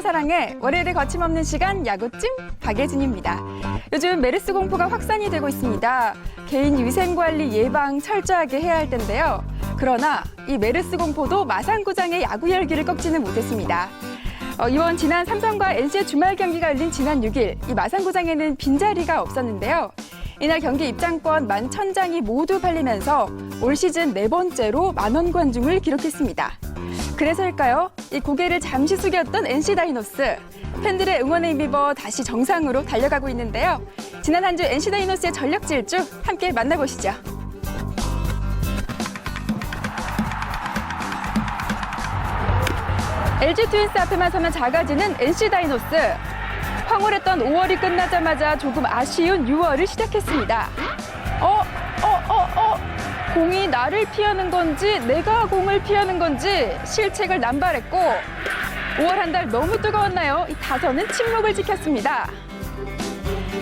사랑에 월요일에 거침없는 시간 야구찜 박예진입니다. 요즘 메르스 공포가 확산이 되고 있습니다. 개인 위생 관리 예방 철저하게 해야 할 텐데요. 그러나 이 메르스 공포도 마산구장의 야구 열기를 꺾지는 못했습니다. 어, 이번 지난 삼성과 NC의 주말 경기가 열린 지난 6일 이 마산구장에는 빈자리가 없었는데요. 이날 경기 입장권 만 천장이 모두 팔리면서 올 시즌 네 번째로 만원 관중을 기록했습니다. 그래서일까요? 이 고개를 잠시 숙였던 NC 다이노스. 팬들의 응원에 힘입어 다시 정상으로 달려가고 있는데요. 지난 한 주 NC 다이노스의 전력 질주 함께 만나보시죠. LG 트윈스 앞에만 서면 작아지는 NC 다이노스. 황홀했던 5월이 끝나자마자 조금 아쉬운 6월을 시작했습니다. 공이 나를 피하는 건지 내가 공을 피하는 건지 실책을 남발했고 5월 한 달 너무 뜨거웠나요? 이 다선은 침묵을 지켰습니다.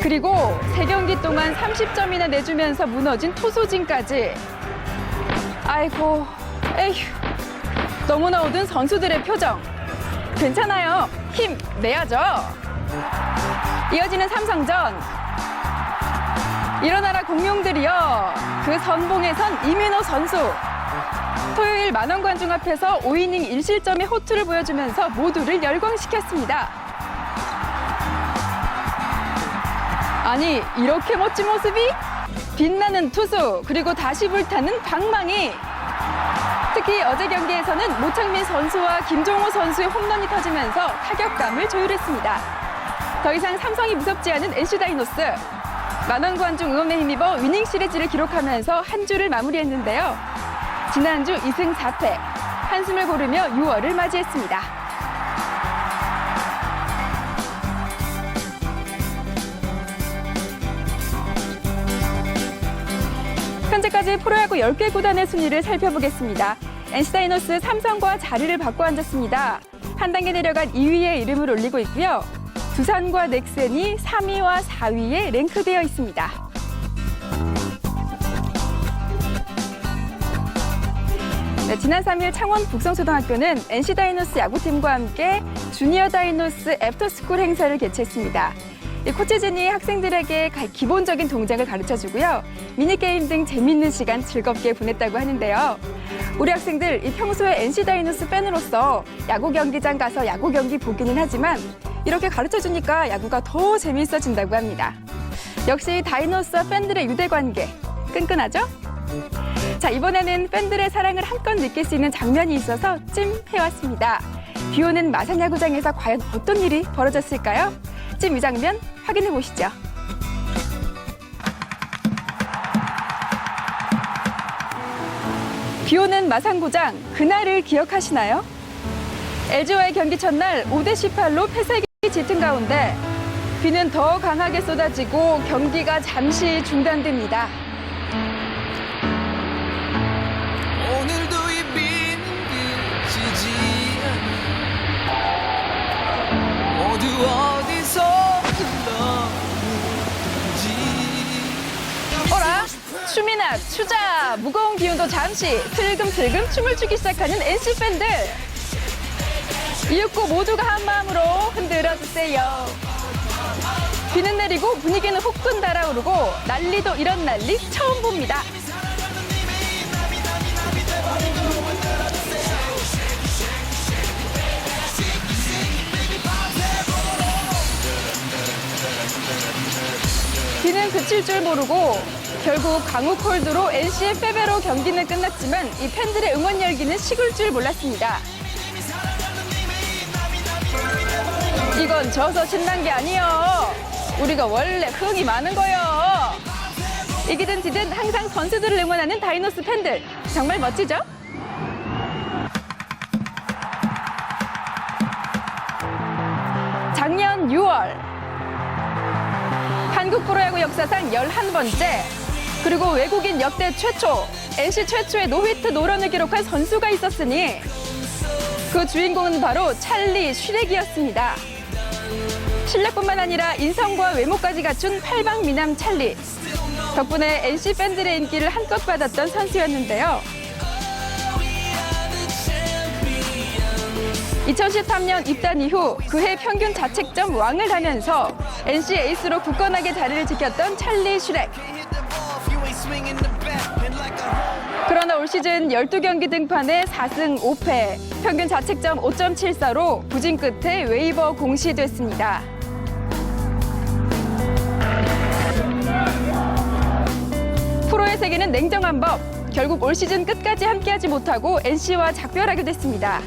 그리고 세 경기 동안 30점이나 내주면서 무너진 투수진까지. 아이고, 에휴. 너무나 어두운 선수들의 표정. 괜찮아요. 힘 내야죠. 이어지는 삼성전. 일어나라 공룡들이여. 그 선봉에선 이민호 선수. 토요일 만원 관중 앞에서 5이닝 1실점의 호투를 보여주면서 모두를 열광시켰습니다. 아니, 이렇게 멋진 모습이? 빛나는 투수, 그리고 다시 불타는 방망이. 특히 어제 경기에서는 모창민 선수와 김종호 선수의 홈런이 터지면서 타격감을 조율했습니다. 더 이상 삼성이 무섭지 않은 NC 다이노스. 만원 관중 응원에 힘입어 위닝 시리즈를 기록하면서 한 주를 마무리했는데요. 지난주 2승 4패, 한숨을 고르며 6월을 맞이했습니다. 현재까지 프로야구 10개 구단의 순위를 살펴보겠습니다. NC 다이노스 삼성과 자리를 바꿔 앉았습니다. 한 단계 내려간 2위에 이름을 올리고 있고요. 두산과 넥센이 3위와 4위에 랭크되어 있습니다. 네, 지난 3일 창원 북성초등학교는 NC 다이노스 야구팀과 함께 주니어 다이노스 애프터스쿨 행사를 개최했습니다. 이 코치진이 학생들에게 가- 기본적인 동작을 가르쳐 주고요. 미니게임 등 재밌는 시간 즐겁게 보냈다고 하는데요. 우리 학생들 이 평소에 NC 다이노스 팬으로서 야구 경기장 가서 야구 경기 보기는 하지만 이렇게 가르쳐 주니까 야구가 더 재미있어진다고 합니다. 역시 다이노스와 팬들의 유대 관계 끈끈하죠? 자, 이번에는 팬들의 사랑을 한껏 느낄 수 있는 장면이 있어서 찜 해왔습니다. 비 오는 마산 야구장에서 과연 어떤 일이 벌어졌을까요? 찜 이 장면 확인해 보시죠. 비 오는 마산구장, 그날을 기억하시나요? LG와의 경기 첫날 5대 18로 패색 이 짙은 가운데 비는 더 강하게 쏟아지고 경기가 잠시 중단됩니다. 오늘도 이 비는 그치지 않아 모두 어디서 흘러오는지 어라? 춤이나 추자 무거운 기운도 잠시 슬금슬금 춤을 추기 시작하는 NC 팬들 이윽고 모두가 한 마음으로 흔들어 주세요. 비는 내리고 분위기는 후끈 달아오르고 난리도 이런 난리 처음 봅니다. 비는 그칠 줄 모르고 결국 강우 콜드로 NC의 페베로 경기는 끝났지만 이 팬들의 응원 열기는 식을 줄 몰랐습니다. 이건 져서 신난 게 아니요. 우리가 원래 흥이 많은 거요. 이기든 지든 항상 선수들을 응원하는 다이노스 팬들 정말 멋지죠? 작년 6월 한국 프로야구 역사상 11번째 그리고 외국인 역대 최초 NC 최초의 노히트 노런을 기록한 선수가 있었으니 그 주인공은 바로 찰리 슈렉이었습니다. 실력뿐만 아니라 인성과 외모까지 갖춘 팔방 미남 찰리. 덕분에 NC 팬들의 인기를 한껏 받았던 선수였는데요. 2013년 입단 이후 그해 평균 자책점 왕을 하면서 NC 에이스로 굳건하게 자리를 지켰던 찰리 슈렉. 그러나 올 시즌 12경기 등판에 4승 5패, 평균 자책점 5.74로 부진 끝에 웨이버 공시됐습니다. 프로의 세계는 냉정한 법. 결국 올 시즌 끝까지 함께하지 못하고 NC와 작별하게 됐습니다.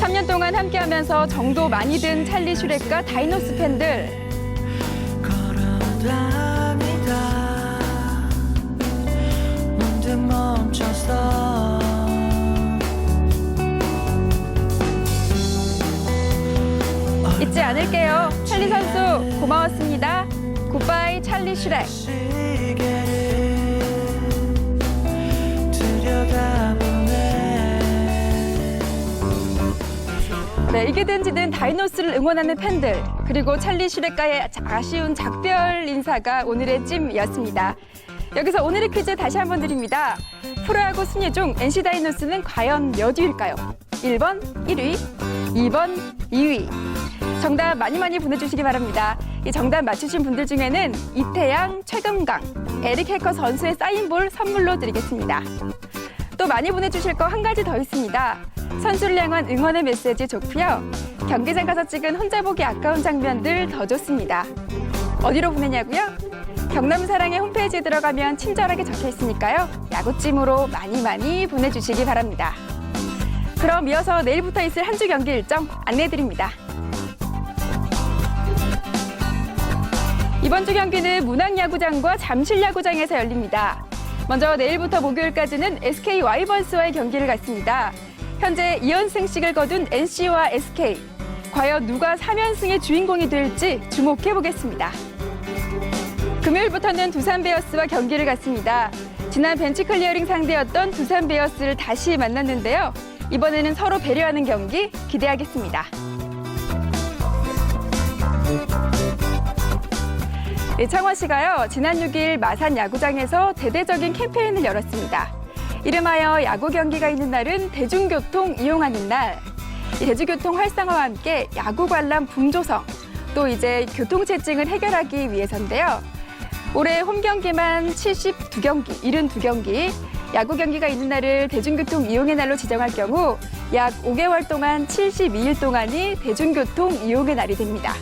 3년 동안 함께하면서 정도 많이 든 찰리 슈렉과 다이노스 팬들. 잊지 않을게요. 찰리 선수 고마웠습니다. 굿바이 찰리 슈렉. 네, 이기든 지든 다이노스를 응원하는 팬들 그리고 찰리 슈렉과의 아쉬운 작별 인사가 오늘의 찜이었습니다. 여기서 오늘의 퀴즈 다시 한번 드립니다. 프로야구 순위 중 NC 다이노스는 과연 몇 위일까요? 1번 1위, 2번 2위. 정답 많이 많이 보내주시기 바랍니다. 이 정답 맞추신 분들 중에는 이태양, 최금강, 에릭 해커 선수의 사인볼 선물로 드리겠습니다. 또 많이 보내주실 거 한 가지 더 있습니다. 선수를 향한 응원의 메시지 좋고요. 경기장 가서 찍은 혼자 보기 아까운 장면들 더 좋습니다. 어디로 보내냐고요? 경남 사랑의 홈페이지에 들어가면 친절하게 적혀 있으니까요. 야구찜으로 많이 많이 보내주시기 바랍니다. 그럼 이어서 내일부터 있을 한 주 경기 일정 안내해드립니다. 이번 주 경기는 문학야구장과 잠실야구장에서 열립니다. 먼저 내일부터 목요일까지는 SK 와이번스와의 경기를 갖습니다. 현재 2연승씩을 거둔 NC와 SK. 과연 누가 3연승의 주인공이 될지 주목해 보겠습니다. 금요일부터는 두산 베어스와 경기를 갖습니다. 지난 벤치 클리어링 상대였던 두산 베어스를 다시 만났는데요. 이번에는 서로 배려하는 경기 기대하겠습니다. 네, 창원시가요, 지난 6일 마산 야구장에서 대대적인 캠페인을 열었습니다. 이름하여 야구 경기가 있는 날은 대중교통 이용하는 날. 이 대중교통 활성화와 함께 야구 관람 붐 조성, 또 이제 교통체증을 해결하기 위해서인데요. 올해 홈 경기만 72경기, 72경기, 야구 경기가 있는 날을 대중교통 이용의 날로 지정할 경우 약 5개월 동안 72일 동안이 대중교통 이용의 날이 됩니다.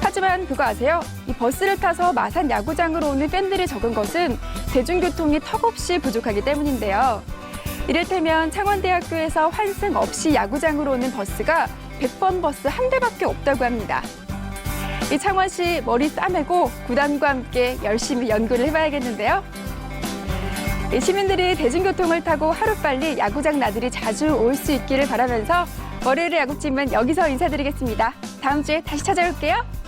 하지만 그거 아세요? 이 버스를 타서 마산 야구장으로 오는 팬들이 적은 것은 대중교통이 턱없이 부족하기 때문인데요. 이를테면 창원대학교에서 환승 없이 야구장으로 오는 버스가 100번 버스 한 대밖에 없다고 합니다. 이 창원시 머리 싸매고 구단과 함께 열심히 연구를 해봐야겠는데요. 이 시민들이 대중교통을 타고 하루빨리 야구장 나들이 자주 올 수 있기를 바라면서 월요일의 야구찜은 여기서 인사드리겠습니다. 다음 주에 다시 찾아올게요.